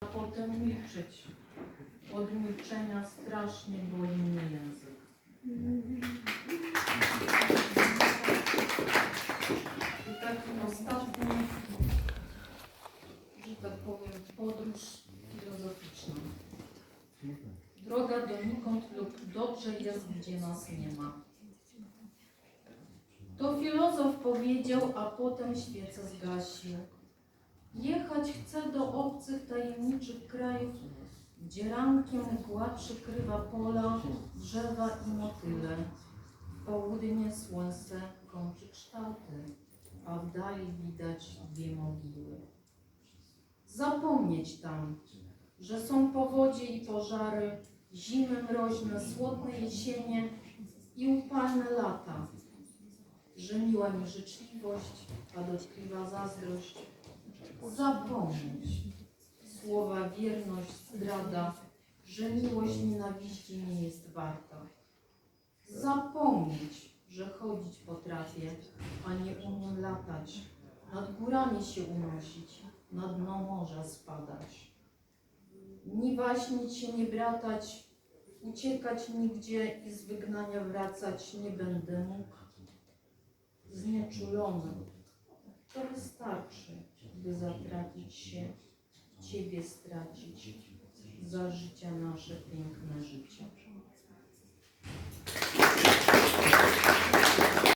a potem milczeć. Od milczenia strasznie boli mnie język. I taki ostatni, że tak powiem, podróż filozoficzna. Droga donikąd lub dobrze jest, gdzie nas nie ma. To filozof powiedział, a potem świecę zgasił. Jechać chcę do obcych, tajemniczych krajów, gdzie rankiem mgła przykrywa pola, drzewa i motyle. W południe słońce kończy kształty, a w dali widać dwie mogiły. Zapomnieć tam, że są powodzie i pożary, zimy mroźne, słodne jesienie i upalne lata, że miła mi życzliwość, a dotkliwa zazdrość. Zapomnieć słowa wierność, zdrada, że miłość nienawiści nie jest warta. Zapomnieć, że chodzić potrafię, a nie umiem latać, nad górami się unosić, na dno morza spadać. Ni waśnić się, nie bratać, uciekać nigdzie i z wygnania wracać nie będę mógł. Znieczulony, by zatracić się, Ciebie stracić, za życia nasze piękne życie.